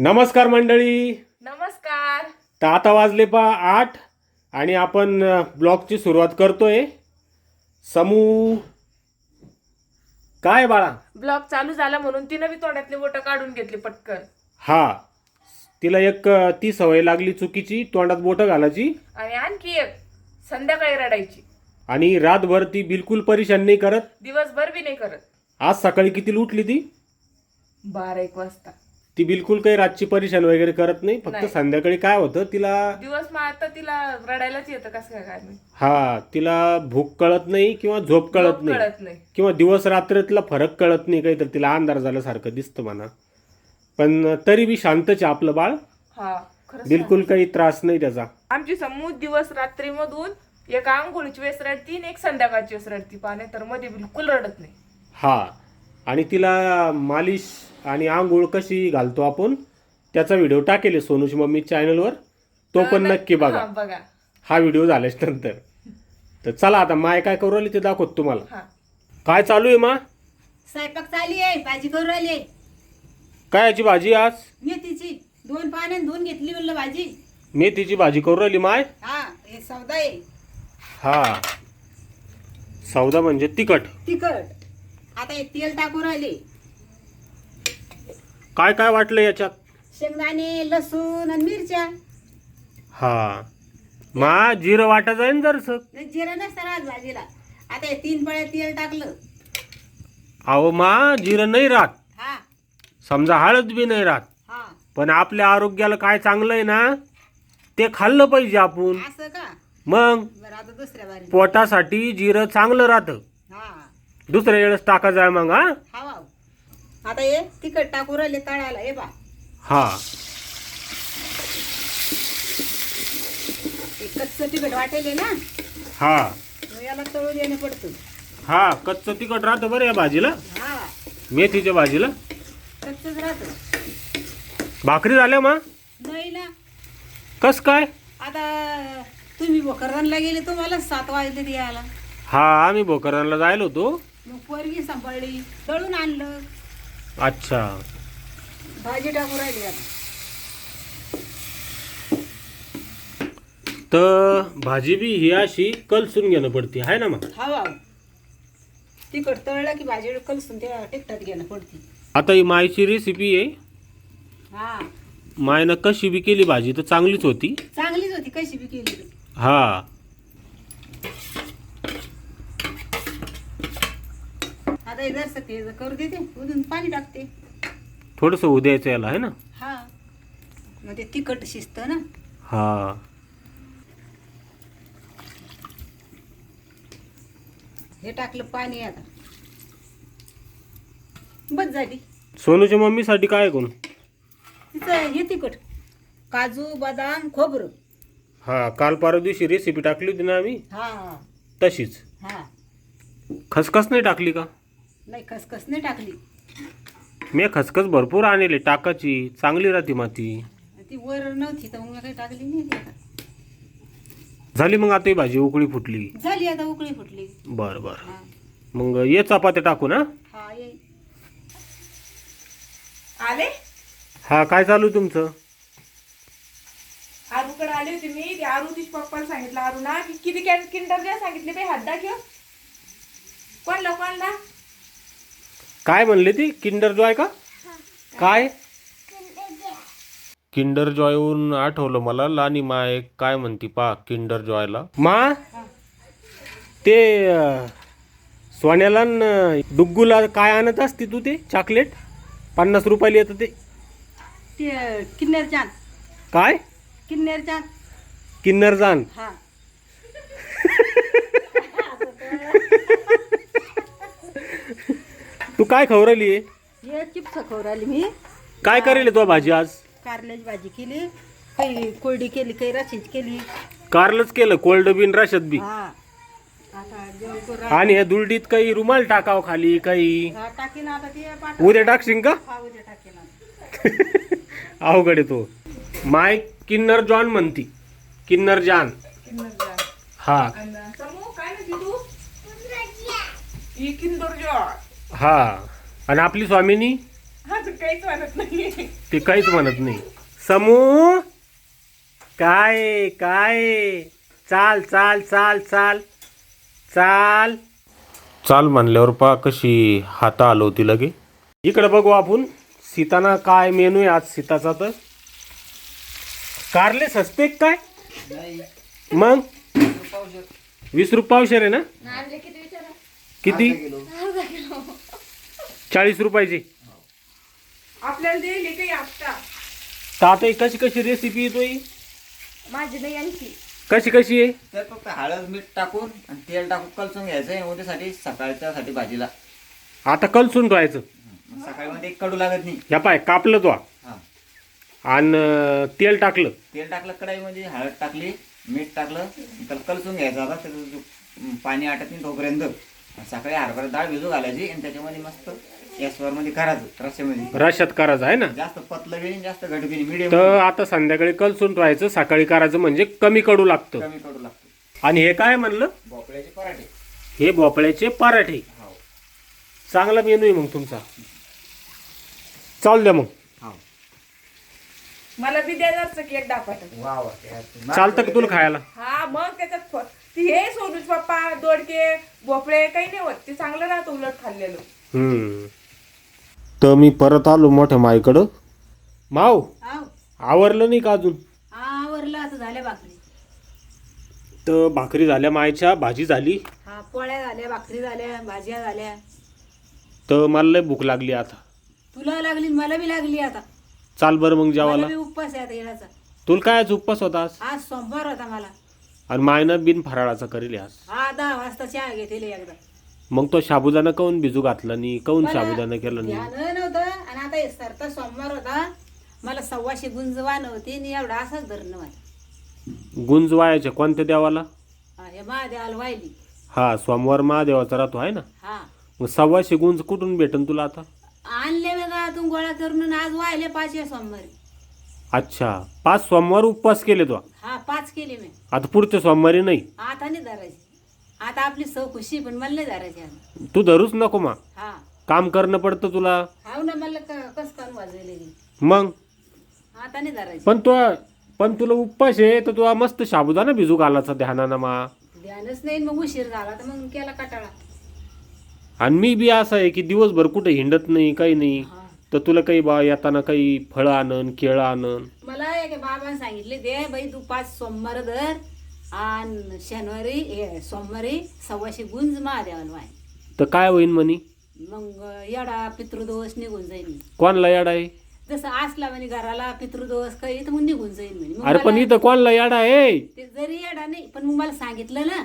नमस्कार मंडळी. नमस्कार. तर आता वाजले पा आठ आणि आपण ब्लॉगची सुरुवात करतोय. समू काय बाळा? ब्लॉग चालू झाला म्हणून तिनं बी तोंडातली बोट काढून घेतली पटकन. हा. तिला एक अ, ती सवय लागली चुकीची तोंडात बोटं घालायची. आणि आणखी एक संध्याकाळी रडायची. आणि रातभर ती बिलकुल परेशान नाही करत. दिवसभर बी नाही करत. आज सकाळी किती उठली ती? बारा एक वाजता. ती बिलकुल काही रातची परेशान वगैरे करत नाही. फक्त. संध्याकाळी काय होतं तिला दिवस मग आता तिला रडायलाच येतं कसं काय काय माहीत. हा तिला भूक कळत नाही किंवा झोप कळत नाही. कळत नाही. किंवा दिवस रात्रीतला फरक कळत नाही काहीतरी तिला अंधार झाल्यासारखं दिसतं म्हणा. पण तरी बी शांतच आहे आपलं बाळ. हा खरंच बिलकुल काही त्रास नाही त्याचा. आमची समूह दिवस रात्री मधून एक आंघोळीची वेस रडती आणि एक संध्याकाळची वेस रडती पाणी तर मध्ये बिलकुल रडत नाही. हा आणि तिला मालिश आणि आंघोळ कशी घालतो आपण त्याचा व्हिडिओ टाकेल सोनूची मम्मी चॅनलवर तो पण नक्की बघा. हा, बघा. हा व्हिडिओ झाल्याच नंतर. तर चला आता माय काय करू राहिली ते दाखवतो तुम्हाला. हा. काय चालू आहे मा? स्वयंपाक चालली आहे. भाजी करू राहिली काय याची भाजी आज? मेथीची. दोन पाण्याने धुवून घेतली म्हणलं भाजी. मेथीची भाजी करू राहिली माय? हा हे सौदा आहे. हा. सौदा म्हणजे तिखट. तिखट. आता हे तेल टाकू राहिले. काय काय वाटलं याच्यात? शेंगदाणे लसूण आणि मिरच्या. हा. मा जिरं वाटा जाईन जरस. नाही, जिरं नसतं राहत भाजीला. आता हे तीन पळ्या तेल टाकलं. अहो मा जिरं नाही राहत. हा. समजा हळद बी नाही राहत. हा. पण आपल्या आरोग्याला काय चांगलं आहे ना ते खाल्लं पाहिजे आपण. असं का? मग? बरं आता दुसऱ्या बारी पोटासाठी जिरं चांगलं राहतं. हा. दुसऱ्या वेळेस टाका जाय मग हा. हा वाव. आता हे तिखट टाकू राहिले तळायला हे बा. हा. हे कच्चं तिखट वाटेले ना? हा. मग याला तळू देणं पडतं. हा कच्चं तिखट राहतं बरं या भाजीला. हा. मेथीच्या भाजीला. कच्चंच राहतं. भाकरी झाल्या मा नाही ना. कस काय? आता तुम्ही भोकरदनला गेले तुम्हाला सात वाजले यायला. हा आम्ही भोकरांना जायला होतो. मग पोरगी सांभाळली दळून आणलं. अच्छा. भाजी टाकू राहिली आता. तर भाजी बी ही अशी कलसून घेणं पडते आहे ना मग? हा वाव तिखट तळलं की भाजी कलसून त्या टिकटात घेणं पडते. आता ही मायची रेसिपी आहे. हा. मायनं कशी बी केली भाजी तर चांगलीच होती. चांगलीच होती कशी बी केली. हा. आता हे जरसं ते जर करू देते. उधून पाणी टाकते. थोडंसं उद्यायचं याला आहे ना? हा. मग ते तिखट शिजतं ना? हा. हे टाकलं पाणी आता. बस झाली. सोनूच्या मम्मीसाठी काय कोण? तिचं हे तिखट. काजू बदाम खोबरं. हा काल परवा दिवशी रेसिपी टाकली होती ना आम्ही? हा. तशीच. हा. खसखस नाही टाकली का? नाही खसखस नाही टाकली. मी खसखस भरपूर आणले टाकाची चांगली राहते माती. ती वर नव्हती तर मग काही टाकली नाही ती आता. झाली मग आता ही भाजी उकळी फुटली. झाली आता उकळी फुटली. बर बर. हा. मग ये चपात्या टाकू ना हा ये. आले? हा काय चालू आहे तुमचं? आरूकडे आले होते मी. ते आरू तिच्या पप्पाला सांगितलं आरू ना की किती कॅन किंडर द्या सांगितले बाई हात दाखव. कोणला कोणला? काय म्हणले ती? किंडर जॉय का? काय? किंडर जॉयवरून आठवलं मला. लानी माय काय म्हणती पा किंडर जॉयला मा ते अं, सोन्याला न डुग्गूला काय आणत असते तू ते? चॉकलेट पन्नास रुपयाला येतं ते. ते किन्नर चांद काय? किन्नर चांद किन्नर जाण हा. तू काय खवरली हे चिप्स खाऊ राहिली मी. काय करेल तो भाजी आज? कारल्याची भाजी केली. काही कोरडी केली काही रशीच केली. कारलंच केलं कोल्ड बिन रशत बी. हा. आता जेवण करू राहिली. आणि ह्या दुलडीत काही रुमाल टाकाव खाली काही? हा, टाकीन आता ते पाठ उद्या टाकशील का? हा उद्या टाकीन आता. अवघड आहे तो. माय किन्नर जॉन म्हणती. किन्नर जान. किन्नर हा. आणि समूह काय म्हणते तू? ही किंदर जॉय हा. आणि आपली स्वामिनी? अजून काहीच म्हणत नाही ते काहीच म्हणत नाही. समू काय काय? चाल चाल चाल चाल. चाल. चाल म्हणल्यावर पा कशी हाता हलवती लगे. इकडे बघू आपण. सीताना काय मेनू आहे आज सीताचा तर? कारले सस्ते काय? मग? वीस रुपये पावशेर. आहे ना? किती चाळीस रुपयाची. आपल्याला दिली काही आता तर आता ही कशी कशी रेसिपी येतोय माझी नाही यांची कशी कशी आहे? तर फक्त हळद मीठ टाकून आणि तेल टाकून कलसून घ्यायचं उद्यासाठी सकाळच्या साठी भाजीला. आता कलसून ठेवायचं मग सकाळी मध्ये एक कडू लागत नाही. ह्या पाय कापलं तो हा. आणि तेल टाकलं. तेल टाकलं कढाईमध्ये हळद टाकली मीठ टाकलं त्याला कलसून घ्यायचं आता त्याचं जो, पाणी आटत नाही तोपर्यंत. आणि सकाळी हरभरा डाळ भिजू घालायची आणि त्याच्यामध्ये मस्त गॅसवर मध्ये करायचं रशात करायचं आहे ना? जास्त पतलं बी नाही जास्त घट बी मिडियम तर आता संध्याकाळी कलसून ठेवायचं सकाळी करायचं म्हणजे कमी कडू लागतं. कमी कडू लागतं. आणि हे काय म्हणलं? भोपळ्याचे पराठे. हे भोपळ्याचे पराठे. हो. चांगला मेनू आहे मग तुमचा. चाल द्या मग. हो. मला बी द्या जरासं की एक दाखवत वा वा चालतं का तुला खायला? हा मग त्याच्यात फ- ती हे सोनूच पप्पा दोडके भोपळे काही नाही होत. ते चांगलं राहतं उलट खाल्लेलं. हम्म. तर मी परत आलो मोठ्या माईकडं. माव आव आवरलं नाही का अजून? आवरलं आता झाल्या भाकरी. तर भाकरी झाल्या मायच्या भाजी झाली. हा पोळ्या झाल्या भाकरी झाल्या भाज्या झाल्या. तर मला लय भूक लागली आता. तुला लागली मला बी लागली आता. चाल बरं मग मला जेवायला. बी उपवास आहे आता येण्याचा. तुला काय आज उपवास होता आज? आज सोमवार होता मला. आणि मायनं बिन फराळाचा करेल आज. हा दहा वाजता चहा घेतली एकदा. मग तो साबुदाणा काऊन भिजू घातला नाही? काऊन साबुदाणा केला नाही? ध्यान नव्हतं आणि आता हे सरता सोमवार होता. मला सव्वाशे गुंज वान होती आणि एवढा असाच धरणं गुंज वायाच्या कोणत्या देवाला? हा, महादेवाला वाहिली. हा सोमवार महादेवाचा राहतो आहे ना? हा. मग सव्वाशे गुंज कुठून भेटन तुला आता? आणले मी गावातून गोळा करून आणि आज वाहिले पाच या सोमवारी. अच्छा पाच सोमवार उपवास केले तो? हा पाच केले मी. आता पुढच्या सोमवारी नाही? आता नाही धरायची. आता आपली सौ खुशी पण मला नाही धरायची आता तू धरूच नको मा. हा. काम करणं पडतं तुला. हाव ना मला क- कस वाजवले मग? आता नाही धरायची. पण तो पण तुला उपवास आहे तर तुला मस्त साबुदाणा भिजू घालायचा ध्यानानं मा. ध्यानच नाही मग उशीर झाला तर मग केला कटाळा. आणि मी बी असं आहे की दिवसभर कुठे हिंडत नाही काही नाही. हा. तर तुला काही बा येताना काही फळं आणन केळं आणन. मला एक बाबाने सांगितले दे बाई तू पाच सोमवार धर. आणि शनिवारी हे सोमवारी सव्वाशे गुंज महादेवाला वाय. तर काय होईन म्हणी? मग येडा पितृदोष निघून जाईल कोणला याडा आहे? जसं असला म्हणे घराला पितृदोष काही तर मग निघून जाईल म्हणे. मग अरे पण मला- इथं कोणला याडा आहे? ते जरी येडा नाही पण मग मला सांगितलं ना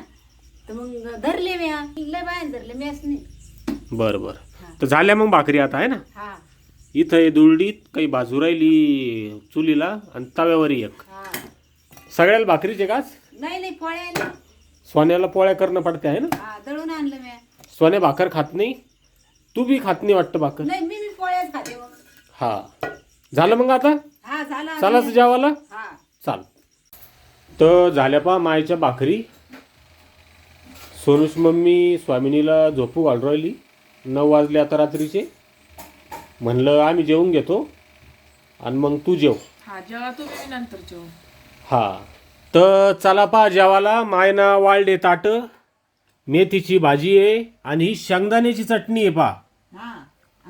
तर मग धरले मी हा. लय बाहेर धरले मी असं नाही. बरं बरं. हा. तर झाल्या मग भाकरी आता आहे ना? हा. इथं हे दुलडीत काही बाजू राहिली चुलीला आणि तव्यावर एक. हा. सगळ्याला भाकरीचे काच नाही नाही पोळ्या. सोन्याला पोळ्या करणं पडते आहे ना? हा दळून आणलं मी. सोन्या भाकर खात नाही तू बी खात नाही वाटतं भाकर? नाही मी पोळ्याच खाते मग हा. झालं मग आता? हा झाला चालाच जेवायला? हा. चाल. तर झाल्या पा मायच्या भाकरी. सोनूस मम्मी स्वामिनीला झोपू घालून राहिली. नऊ वाजले आता रात्रीचे. म्हणलं आम्ही जेवून घेतो. आणि मग तू जेव. हा जेव्हा तुम्ही नंतर जेव. हा. तर चला पा जेवाला मायना वाळडे ताट. मेथीची भाजी आहे आणि ही शेंगदाण्याची चटणी आहे पा. हा.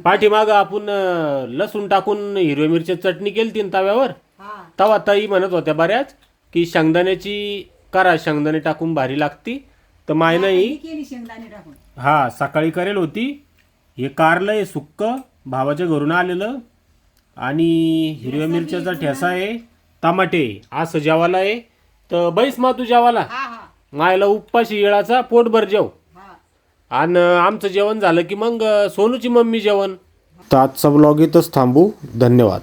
पाठीमागं आपण अं, लसूण टाकून हिरव्या मिरच्या चटणी केली तीन तव्यावर? हा. तवा ताई म्हणत होत्या बऱ्याच की शेंगदाण्याची करा शेंगदाणे टाकून भारी लागती. तर माय नाही मी केली शेंगदाणे टाकून. हा सकाळी करेल होती. हे कारलं आहे सुक्क. भावाच्या घरून आलेलं. आणि हिरव्या मिरच्याचा ठेसा आहे. टमाटे असं जेवायला आहे तर बैस मा तू जेवाला हा हा. मायला उपाशी येळाचा पोटभर जेव. हा. आणि आमचं जेवण झालं की मग सोनूची मम्मी जेवण. तर आजचा ब्लॉग इथंच थांबू. धन्यवाद.